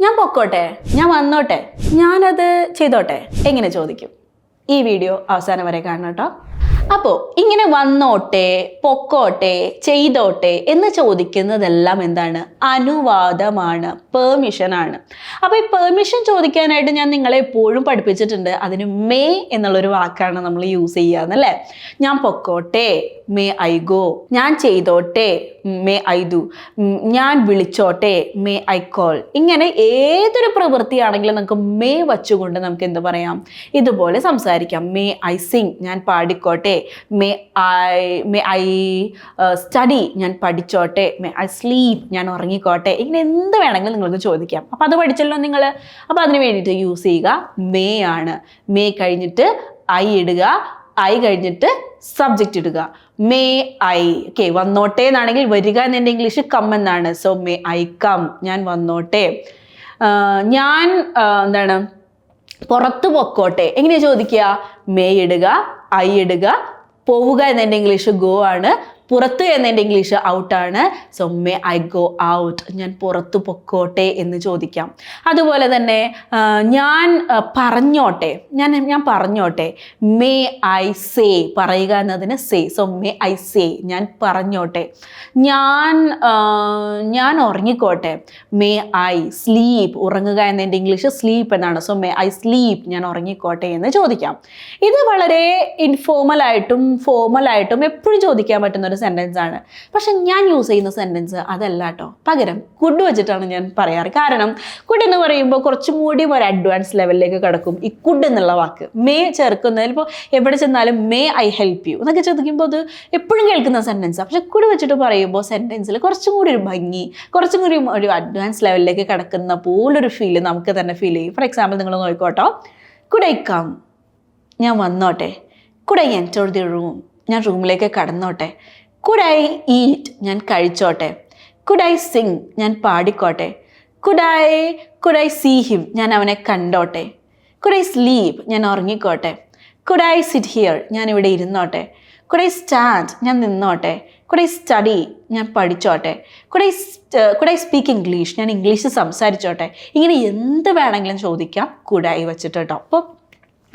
ഞാൻ പൊക്കോട്ടെ? ഞാൻ വന്നോട്ടെ? ഞാനത് ചെയ്തോട്ടെ? എങ്ങനെ ചോദിക്കും? ഈ വീഡിയോ അവസാനം വരെ കാണണം കേട്ടോ. അപ്പോൾ ഇങ്ങനെ വന്നോട്ടെ പൊക്കോട്ടെ ചെയ്തോട്ടെ എന്ന് ചോദിക്കുന്നതെല്ലാം എന്താണ്? അനുവാദമാണ് പെർമിഷൻ ആണ്. അപ്പോൾ ഈ പെർമിഷൻ ചോദിക്കാനായിട്ട് ഞാൻ നിങ്ങളെ എപ്പോഴും പഠിപ്പിച്ചിട്ടുണ്ട്. അതിന് മേ എന്നുള്ളൊരു വാക്കാണ് നമ്മൾ യൂസ് ചെയ്യാന്നല്ലേ? ഞാൻ പൊക്കോട്ടെ മേ ഐ ഗോ ഞാൻ ചെയ്തോട്ടെ മേ ഐ ദു ഞാൻ വിളിച്ചോട്ടെ മേ ഐ കോൾ ഇങ്ങനെ ഏതൊരു പ്രവൃത്തിയാണെങ്കിലും നമുക്ക് മേ വച്ചുകൊണ്ട് നമുക്ക് എന്ത് പറയാം? ഇതുപോലെ സംസാരിക്കാം. മേ ഐ സിങ് ഞാൻ പാടിക്കോട്ടെ may I may I study ഞാൻ പഠിച്ചോട്ടെ. മേ ഐ സ്ലീപ്പ് ഞാൻ ഉറങ്ങിക്കോട്ടെ. ഇങ്ങനെ എന്ത് വേണമെങ്കിലും നിങ്ങൾക്ക് ചോദിക്കാം. അപ്പോൾ അത് പഠിച്ചല്ലോ നിങ്ങൾ അപ്പോൾ അതിന് വേണ്ടിയിട്ട് യൂസ് ചെയ്യുക. മേ ആണ്. മേ കഴിഞ്ഞിട്ട് ഐ ഇടുക. ഐ കഴിഞ്ഞിട്ട് സബ്ജക്റ്റ് ഇടുക. മേ ഐ ഓക്കെ വന്നോട്ടെ എന്നാണെങ്കിൽ വരിക എന്നെ ഇംഗ്ലീഷ് കം എന്നാണ്. സോ മേ ഐ കം ഞാൻ വന്നോട്ടെ. ഞാൻ എന്താണ്? പുറത്ത് പൊക്കോട്ടെ. എങ്ങനെയാ ചോദിക്കുക? മേ ഇടുക. ഐ ഇടുക. പോവുക എന്നതിന്റെ ഇംഗ്ലീഷ് ഗോ ആണ്. പുറത്ത് എന്നതിന്റെ English ഔട്ടാണ് so may I go out ഞാൻ പുറത്ത് പൊക്കോട്ടെ എന്ന് ചോദിക്കാം. അതുപോലെ തന്നെ ഞാൻ പറഞ്ഞോട്ടെ. ഞാൻ ഞാൻ പറഞ്ഞോട്ടെ. മേ ഐ സേ പറയുക എന്നതിന് say so may I say ഞാൻ പറഞ്ഞോട്ടെ. ഞാൻ ഞാൻ ഉറങ്ങിക്കോട്ടെ. മേ ഐ സ്ലീപ്പ് ഉറങ്ങുക എന്നതിന്റെ ഇംഗ്ലീഷ് സ്ലീപ്പ് എന്നാണ്. സോ മേ ഐ സ്ലീപ്പ് ഞാൻ ഉറങ്ങിക്കോട്ടെ എന്ന് ചോദിക്കാം. ഇത് വളരെ ഫോർമൽ ആയിട്ടും എപ്പോഴും ചോദിക്കാൻ പറ്റുന്ന സെന്റൻസ് ആണ്. പക്ഷെ ഞാൻ യൂസ് ചെയ്യുന്ന സെന്റൻസ് അതല്ല കേട്ടോ പകരം കുഡ് വെച്ചിട്ടാണ് ഞാൻ പറയാറ്. കാരണം കുഡ് എന്ന് പറയുമ്പോൾ കുറച്ചും കൂടി ഒരു അഡ്വാൻസ് ലെവലിലേക്ക് കിടക്കും. ഈ കുഡ് എന്നുള്ള വാക്ക്. മേ ചേർക്കുന്നതിൽ ഇപ്പോൾ എവിടെ ചെന്നാലും മേ ഐ ഹെൽപ്പ് യു എന്നൊക്കെ ചോദിക്കുമ്പോൾ അത് എപ്പോഴും കേൾക്കുന്ന സെന്റൻസാണ് പക്ഷെ കുഡ് വെച്ചിട്ട് പറയുമ്പോൾ സെന്റൻസിൽ കുറച്ചും കൂടി ഒരു ഭംഗി കുറച്ചും കൂടി ഒരു അഡ്വാൻസ് ലെവലിലേക്ക് കിടക്കുന്ന പോലൊരു ഫീൽ നമുക്ക് തന്നെ ഫീൽ ചെയ്യും. ഫോർ എക്സാമ്പിൾ നിങ്ങൾ നോക്കിക്കോട്ടോ കുഡ് ഐ കം ഞാൻ വന്നോട്ടെ. Could I enter the room ഞാൻ റൂമിലേക്ക് കടന്നോട്ടെ. കുഡ് ഐ ഈറ്റ് ഞാൻ കഴിച്ചോട്ടെ. കുഡ് ഐ സിങ് ഞാൻ പാടിക്കോട്ടെ. Could I could I see him ഞാൻ അവനെ കണ്ടോട്ടെ. കുഡ് ഐ സ്ലീപ്പ് ഞാൻ ഉറങ്ങിക്കോട്ടെ. കുഡ് ഐ സിറ്റ് ഹിയർ ഞാൻ ഇവിടെ ഇരുന്നോട്ടെ. കുഡ് ഐ സ്റ്റാൻഡ് ഞാൻ നിന്നോട്ടെ. കുഡ് ഐ സ്റ്റഡി ഞാൻ പഠിച്ചോട്ടെ. Could I could I speak English ഞാൻ ഇംഗ്ലീഷ് സംസാരിച്ചോട്ടെ. ഇങ്ങനെ എന്ത് വേണമെങ്കിലും ചോദിക്കാം. കുഡായി വെച്ചിട്ട് കേട്ടോ. അപ്പോൾ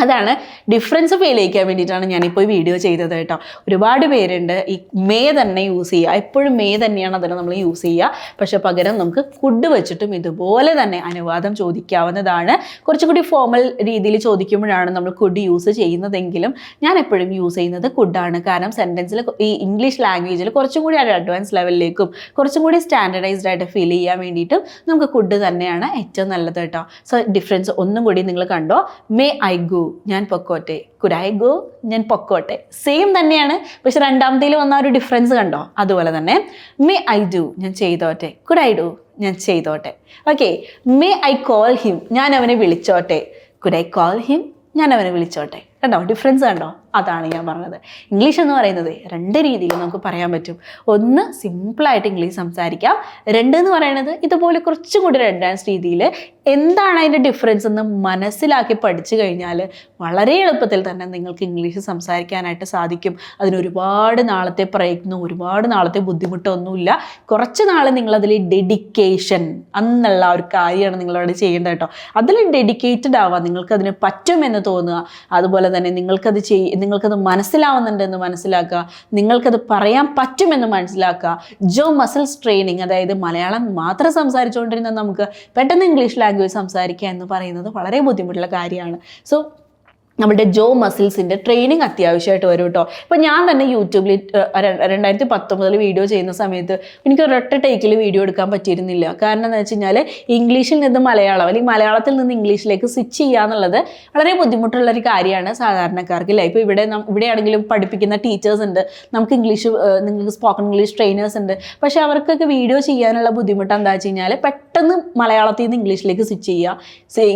അതാണ് ഡിഫറൻസ് ഫീൽ ചെയ്യിക്കാൻ വേണ്ടിയിട്ടാണ് ഞാനിപ്പോൾ ഈ വീഡിയോ ചെയ്തത് കേട്ടോ. ഒരുപാട് പേരുണ്ട്. ഈ മേ തന്നെ യൂസ് ചെയ്യുക. എപ്പോഴും മേ തന്നെയാണ് അതിനെ നമ്മൾ യൂസ് ചെയ്യുക. പക്ഷെ പകരം നമുക്ക് കുഡ് വെച്ചിട്ടും ഇതുപോലെ തന്നെ അനുവാദം ചോദിക്കാവുന്നതാണ്. കുറച്ചുകൂടി ഫോമൽ രീതിയിൽ ചോദിക്കുമ്പോഴാണ് നമ്മൾ കുഡ് യൂസ് ചെയ്യുന്നതെങ്കിലും ഞാൻ എപ്പോഴും യൂസ് ചെയ്യുന്നത് കുഡാണ് കാരണം സെന്റൻസിൽ ഈ ഇംഗ്ലീഷ് ലാംഗ്വേജിൽ കുറച്ചും കൂടി ഒരു അഡ്വാൻസ് ലെവലിലേക്കും കുറച്ചും കൂടി സ്റ്റാൻഡർഡൈസ്ഡ് ആയിട്ട് ഫീൽ ചെയ്യാൻ വേണ്ടിയിട്ടും നമുക്ക് കുഡ് തന്നെയാണ് ഏറ്റവും നല്ലത് കേട്ടോ. സോ ഡിഫറൻസ് ഒന്നും കൂടി നിങ്ങൾ കണ്ടോ? മേ ഐ ഗോ ഞാൻ പൊക്കോട്ടെ. കുഡ് ഐ ഗോ ഞാൻ പൊക്കോട്ടെ. സെയിം തന്നെയാണ്. പക്ഷെ രണ്ടാമത്തേൽ വന്ന ഒരു ഡിഫറൻസ് കണ്ടോ? അതുപോലെ തന്നെ. മേ ഐ ഡു ഞാൻ ചെയ്തോട്ടെ. കുഡ് ഐ ഡു ഞാൻ ചെയ്തോട്ടെ. Okay may I call him ഞാൻ അവനെ വിളിച്ചോട്ടെ. കുഡ് ഐ കോൾ ഹിം ഞാൻ അവനെ വിളിച്ചോട്ടെ. കണ്ടോ? ഡിഫറൻസ് കണ്ടോ? അതാണ് ഞാൻ പറഞ്ഞത്. ഇംഗ്ലീഷ് എന്ന് പറയുന്നത് രണ്ട് രീതിയിൽ നമുക്ക് പറയാൻ പറ്റും. ഒന്ന് സിമ്പിളായിട്ട് ഇംഗ്ലീഷ് സംസാരിക്കാം. രണ്ട് എന്ന് പറയുന്നത് ഇതുപോലെ കുറച്ചും കൂടി അഡ്വാൻസ് രീതിയിൽ എന്താണ് അതിന്റെ ഡിഫറൻസ് എന്ന് മനസ്സിലാക്കി പഠിച്ചു കഴിഞ്ഞാൽ വളരെ എളുപ്പത്തിൽ തന്നെ നിങ്ങൾക്ക് ഇംഗ്ലീഷ് സംസാരിക്കാനായിട്ട് സാധിക്കും. അതിന് ഒരുപാട് നാളത്തെ പ്രയത്നം ഒരുപാട് നാളത്തെ ബുദ്ധിമുട്ടൊന്നുമില്ല. കുറച്ച് നാൾ നിങ്ങളതിൽ ഡെഡിക്കേഷൻ എന്നുള്ള ഒരു കാര്യമാണ് നിങ്ങളവിടെ ചെയ്യേണ്ടത് കേട്ടോ. അതിൽ ഡെഡിക്കേറ്റഡ് ആവാം നിങ്ങൾക്കതിന് പറ്റുമെന്ന് തോന്നുക. അതുപോലെ തന്നെ നിങ്ങൾക്കത് ചെയ് നിങ്ങൾക്കത് മനസ്സിലാവുന്നുണ്ടെന്ന് മനസ്സിലാക്കുക. നിങ്ങൾക്കത് പറയാൻ പറ്റുമെന്ന് മനസ്സിലാക്കുക. ജോ മസിൽസ് ട്രെയിനിങ് അതായത് മലയാളം മാത്രം സംസാരിച്ചുകൊണ്ടിരുന്ന നമുക്ക് പെട്ടെന്ന് ഇംഗ്ലീഷ് ലാംഗ്വേജ് സംസാരിക്കുക എന്ന് പറയുന്നത് വളരെ ബുദ്ധിമുട്ടുള്ള കാര്യമാണ്. സോ നമ്മുടെ ജോ മസിൽസിന്റെ ട്രെയിനിങ് അത്യാവശ്യമായിട്ട് വരും കേട്ടോ ഇപ്പം ഞാൻ തന്നെ യൂട്യൂബിൽ രണ്ടായിരത്തി പത്തൊമ്പതിൽ വീഡിയോ ചെയ്യുന്ന സമയത്ത് എനിക്ക് ഒരൊറ്റ ടേക്കിൽ വീഡിയോ എടുക്കാൻ പറ്റിയിരുന്നില്ല. കാരണം എന്താ വെച്ച് കഴിഞ്ഞാൽ ഇംഗ്ലീഷിൽ നിന്ന് മലയാളം അല്ലെങ്കിൽ മലയാളത്തിൽ നിന്ന് ഇംഗ്ലീഷിലേക്ക് സ്വിച്ച് ചെയ്യുക എന്നുള്ളത് വളരെ ബുദ്ധിമുട്ടുള്ള ഒരു കാര്യമാണ് സാധാരണക്കാർക്ക് ഇല്ല ഇപ്പോൾ ഇവിടെ ഇവിടെയാണെങ്കിലും പഠിപ്പിക്കുന്ന ടീച്ചേഴ്സ് ഉണ്ട്. നമുക്ക് ഇംഗ്ലീഷ് നിങ്ങൾക്ക് സ്പോക്കൺ ഇംഗ്ലീഷ് ട്രെയിനേഴ്സ് ഉണ്ട്. പക്ഷേ അവർക്കൊക്കെ വീഡിയോ ചെയ്യാനുള്ള ബുദ്ധിമുട്ട് എന്താ വെച്ച് കഴിഞ്ഞാൽ പെട്ടെന്ന് മലയാളത്തിൽ നിന്ന് ഇംഗ്ലീഷിലേക്ക് സ്വിച്ച് ചെയ്യുക.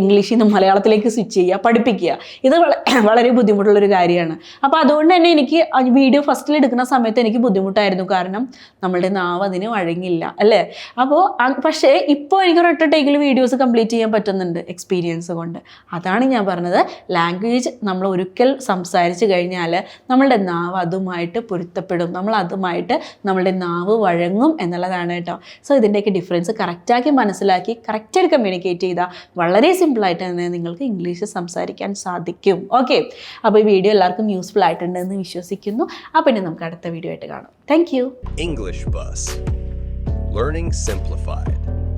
ഇംഗ്ലീഷിൽ നിന്ന് മലയാളത്തിലേക്ക് സ്വിച്ച് ചെയ്യുക പഠിപ്പിക്കുക. ഇത് വളരെ ബുദ്ധിമുട്ടുള്ളൊരു കാര്യമാണ്. അപ്പോൾ അതുകൊണ്ട് തന്നെ എനിക്ക് വീഡിയോ ഫസ്റ്റിൽ എടുക്കുന്ന സമയത്ത് എനിക്ക് ബുദ്ധിമുട്ടായിരുന്നു. കാരണം നമ്മളുടെ നാവ് അതിന് വഴങ്ങില്ല അല്ലേ? അപ്പോൾ പക്ഷേ ഇപ്പോൾ എനിക്ക് ഒരൊറ്റ ടേക്കിൽ വീഡിയോസ് കംപ്ലീറ്റ് ചെയ്യാൻ പറ്റുന്നുണ്ട് എക്സ്പീരിയൻസ് കൊണ്ട്. അതാണ് ഞാൻ പറഞ്ഞത്. ലാംഗ്വേജ് നമ്മൾ ഒരിക്കൽ സംസാരിച്ച് കഴിഞ്ഞാൽ നമ്മളുടെ നാവ് അതുമായിട്ട് പൊരുത്തപ്പെടും. നമ്മൾ അതുമായിട്ട് നമ്മളുടെ നാവ് വഴങ്ങും എന്നുള്ളതാണ് കേട്ടോ. സോ ഇതിന്റെയൊക്കെ ഡിഫറൻസ് കറക്റ്റാക്കി മനസ്സിലാക്കി കറക്റ്റായിട്ട് കമ്മ്യൂണിക്കേറ്റ് ചെയ്താൽ വളരെ സിമ്പിളായിട്ട് തന്നെ നിങ്ങൾക്ക് ഇംഗ്ലീഷ് സംസാരിക്കാൻ സാധിക്കും. ഓക്കെ അപ്പോൾ ഈ വീഡിയോ എല്ലാവർക്കും യൂസ്ഫുൾ ആയിട്ടുണ്ടെന്ന് വിശ്വസിക്കുന്നു. അപ്പോൾ ഇനി നമുക്ക് അടുത്ത വീഡിയോ ആയിട്ട് കാണാം. Thank you English bus learning Simplified.